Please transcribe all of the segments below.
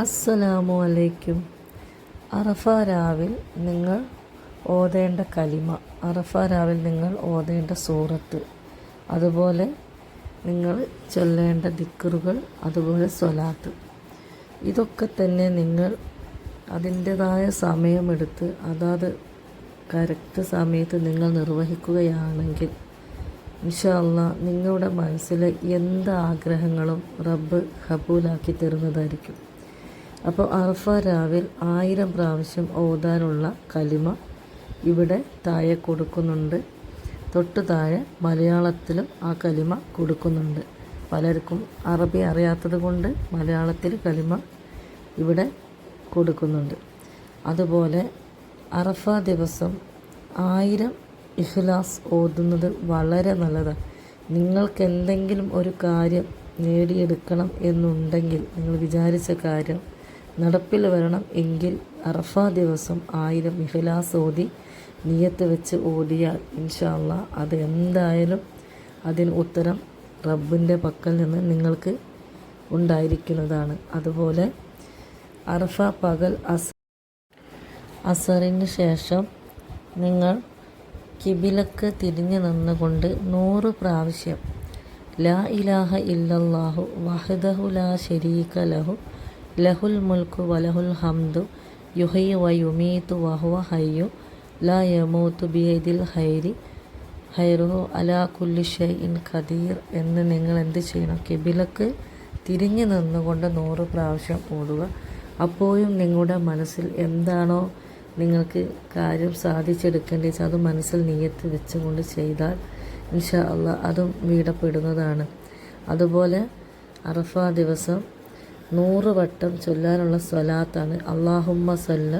അസ്സലാമു അലൈക്കും അറഫ രാവിൽ നിങ്ങൾ ഓതേണ്ട കലിമ അറഫ രാവിൽ നിങ്ങൾ ഓതേണ്ട സൂറത്ത് അതുപോലെ നിങ്ങൾ ചൊല്ലേണ്ട ദിക്കറുകൾ അതുപോലെ സ്വലാത്ത്. ഇതൊക്കെ തന്നെ നിങ്ങൾ അതിന്റെതായ സമയമെടുത്ത് അതാത് കറക്റ്റ് സമയത്ത് നിങ്ങൾ നിർവഹിക്കുകയാണെങ്കിൽ വിശാല നിങ്ങളുടെ മനസ്സിലെ എന്ത് ആഗ്രഹങ്ങളും റബ്ബ് കബൂലാക്കി തരുന്നതായിരിക്കും. അപ്പോൾ അറഫ രാവിൽ ആയിരം പ്രാവശ്യം ഓതാനുള്ള കലിമ ഇവിടെ താഴെ കൊടുക്കുന്നുണ്ട്. തൊട്ട് താഴെ മലയാളത്തിലും ആ കലിമ കൊടുക്കുന്നുണ്ട്. പലർക്കും അറബി അറിയാത്തത് കൊണ്ട് മലയാളത്തിൽ കലിമ ഇവിടെ കൊടുക്കുന്നുണ്ട്. അതുപോലെ അറഫ ദിവസം ആയിരം ഇഹ്ലാസ് ഓതുന്നത് വളരെ നല്ലതാണ് നിങ്ങൾക്ക് എന്തെങ്കിലും ഒരു കാര്യം നേടിയെടുക്കണം എന്നുണ്ടെങ്കിൽ നിങ്ങൾ വിചാരിച്ച കാര്യം നടപ്പിൽ വരണം എങ്കിൽ അറഫ ദിവസം ആയിരം മിഹിലാസ് ഓതി നിയത്ത് വെച്ച് ഓതിയാൽ ഇൻഷാല്ല അത് എന്തായാലും അതിന് ഉത്തരം റബ്ബിന്റെ പക്കൽ നിന്ന് നിങ്ങൾക്ക് ഉണ്ടായിരിക്കുന്നതാണ്. അതുപോലെ അറഫ പകൽ അസ അസറിന് ശേഷം നിങ്ങൾ കിബിലക്ക് തിരിഞ്ഞു നിന്നുകൊണ്ട് നൂറ് പ്രാവശ്യം ലാ ഇലാഹ ഇല്ലല്ലാഹു വഹദഹു ലാ ഷരീക ലഹു ലഹുൽ മുൽക്കു വലഹുൽ ഹംദു യുഹൈ വയുമീത്തു വഹുവ ഹയ്യു ലാ യമൂത്തു ബിയദിൽ ഹൈരി ഹൈറുഹു അലാ കുല്ലി ഷൈഇൻ ഖദീർ എന്ന് നിങ്ങൾ എന്ത് ചെയ്യണം? കിബിലക്ക് തിരിഞ്ഞു നിന്നുകൊണ്ട് നൂറ് പ്രാവശ്യം ഓടുക. അപ്പോഴും നിങ്ങളുടെ മനസ്സിൽ എന്താണോ നിങ്ങൾക്ക് കാര്യം സാധിച്ചെടുക്കേണ്ടത് അത് മനസ്സിൽ നീയത്ത് വെച്ചുകൊണ്ട് ചെയ്താൽ ഇൻഷാ അള്ളാഹ് അതും വീടപ്പെടുന്നതാണ്. അതുപോലെ അറഫ ദിവസം നൂറ് വട്ടം ചൊല്ലാനുള്ള സ്വലാത്താണ്. അള്ളാഹുമ്മ സല്ല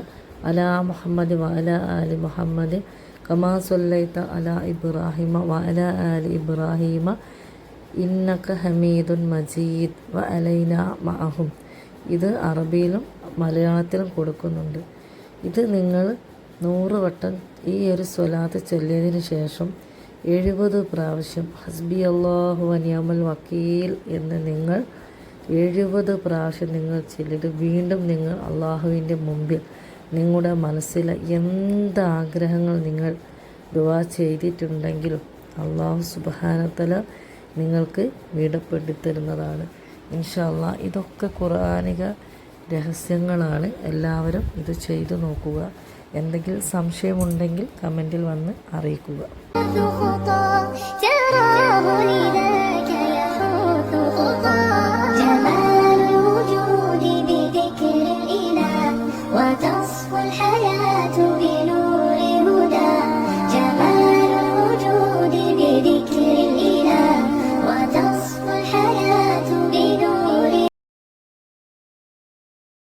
അലാ മുഹമ്മദ് വഅല ആലി മുഹമ്മദ് കമാ സൊല്ലൈത്ത അലാ ഇബ്രാഹിമ വഅല ആലി ഇബ്രാഹിമ ഇന്നക്ക ഹമീദുൻ മജീദ് വ അലൈന മഅഹും. ഇത് അറബിയിലും മലയാളത്തിലും കൊടുക്കുന്നുണ്ട്. ഇത് നിങ്ങൾ നൂറ് വട്ടം ഈ ഒരു സ്വലാത്ത് ചൊല്ലിയതിന് ശേഷം എഴുപത് പ്രാവശ്യം ഹസ്ബി അള്ളാഹു അനിയമൽ വക്കീൽ എന്ന് നിങ്ങൾ എഴുപത് പ്രാവശ്യം നിങ്ങൾ ചെല്ലിട്ട് വീണ്ടും നിങ്ങൾ അള്ളാഹുവിന്റെ മുമ്പിൽ നിങ്ങളുടെ മനസ്സിലെ എന്ത് ആഗ്രഹങ്ങൾ നിങ്ങൾ ദുവാ ചെയ്തിട്ടുണ്ടെങ്കിലും അള്ളാഹു സുബാനത്തല നിങ്ങൾക്ക് വീടപ്പെടുത്തി തരുന്നതാണ് ഇൻഷല്ല ഇതൊക്കെ കുറാനിക രഹസ്യങ്ങളാണ്. എല്ലാവരും ഇത് ചെയ്തു നോക്കുക. എന്തെങ്കിലും സംശയമുണ്ടെങ്കിൽ കമന്റിൽ വന്ന് അറിയിക്കുക.